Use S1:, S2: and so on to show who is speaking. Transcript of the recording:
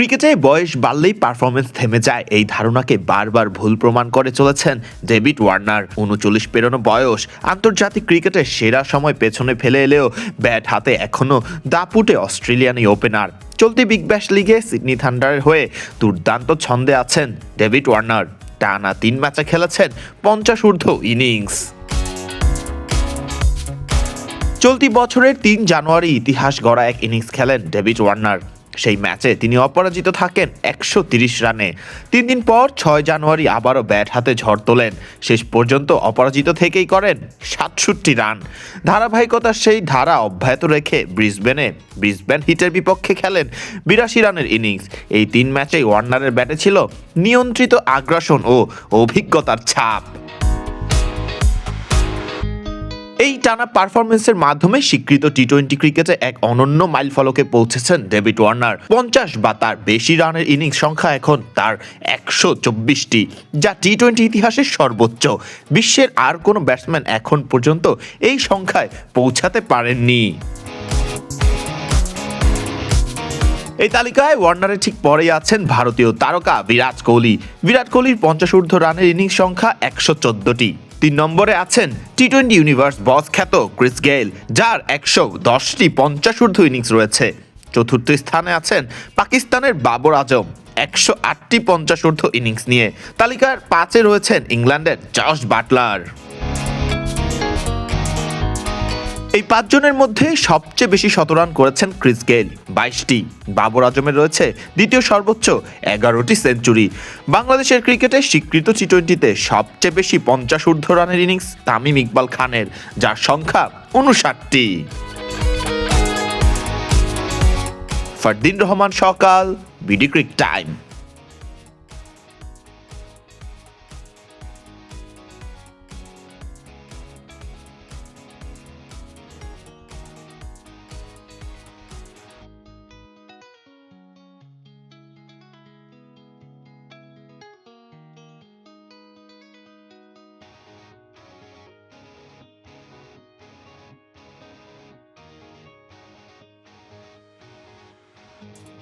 S1: ক্রিকেটে বয়স বাড়লেই পারফরমেন্স থেমে যায়। এই ধারণাকে বারবার ভুল প্রমাণ করে চলেছেন ডেভিড ওয়ার্নার। উনচল্লিশ পেরোনো বয়স, আন্তর্জাতিক ক্রিকেটের সেরা সময় পেছনে ফেলে এলেও ব্যাট হাতে এখনও দাপুটে অস্ট্রেলিয়ান এই ওপেনার। চলতি বিগ ব্যাশ লিগে সিডনি থান্ডারের হয়ে দুর্দান্ত ছন্দে আছেন ডেভিড ওয়ার্নার। টানা তিন ম্যাচে খেলেছেন পঞ্চাশ ঊর্ধ্ব ইনিংস। চলতি বছরের তিন জানুয়ারি ইতিহাস গড়া এক ইনিংস খেলেন ডেভিড ওয়ার্নার। সেই ম্যাচে তিনি অপরাজিত থাকেন একশো রানে। তিন দিন পর ছয় জানুয়ারি আবারও ব্যাট হাতে ঝড় তোলেন। শেষ পর্যন্ত অপরাজিত থেকেই করেন সাতষট্টি রান। ধারাবাহিকতার সেই ধারা অব্যাহত রেখে ব্রিসবেনে, ব্রিসবেন হিটের বিপক্ষে খেলেন বিরাশি রানের ইনিংস। এই তিন ম্যাচেই ওয়ার্নারের ব্যাটে ছিল নিয়ন্ত্রিত আগ্রাসন ও অভিজ্ঞতার ছাপ। এই টানা পারফরমেন্সের মাধ্যমে স্বীকৃত টি টোয়েন্টি ক্রিকেটে এক অনন্য মাইল ফলকে পৌঁছেছেন ডেভিড ওয়ার্নার পঞ্চাশ বা তার বেশি রানের ইনিংস সংখ্যা এখন তার একশো চব্বিশটি, যা টি টোয়েন্টি ইতিহাসের সর্বোচ্চ। বিশ্বের আর কোনো ব্যাটসম্যান এখন পর্যন্ত এই সংখ্যায় পৌঁছাতে পারেননি। এই তালিকায় ওয়ার্নারের ঠিক পরেই আছেন ভারতীয় তারকা বিরাট কোহলি। বিরাট কোহলির পঞ্চাশ ঊর্ধ্ব রানের ইনিংস সংখ্যা একশো চোদ্দটি। তিন নম্বরে আছেন টি টোয়েন্টি ইউনিভার্স বস খ্যাত ক্রিস গেইল যার একশো দশটি পঞ্চাশ ঊর্ধ্ব ইনিংস রয়েছে। চতুর্থ স্থানে আছেন পাকিস্তানের বাবর আজম, একশো আটটি পঞ্চাশ ঊর্ধ্ব ইনিংস নিয়ে। তালিকার পাঁচে রয়েছেন ইংল্যান্ডের জশ বাটলার এই পাঁচজনের মধ্যে সবচেয়ে বেশি শতরান করেছেন ক্রিস গেইল। বাইশটি। বাবর আজমের রয়েছে দ্বিতীয় সর্বোচ্চ এগারোটি সেঞ্চুরি। বাংলাদেশের ক্রিকেটে স্বীকৃত টি টোয়েন্টিতে সবচেয়ে বেশি পঞ্চাশ ঊর্ধ্ব রানের ইনিংস তামিম ইকবাল খানের, যার সংখ্যা উনষাটটি ফারদিন রহমান, সকাল, বিডি ক্রিক টাইম। you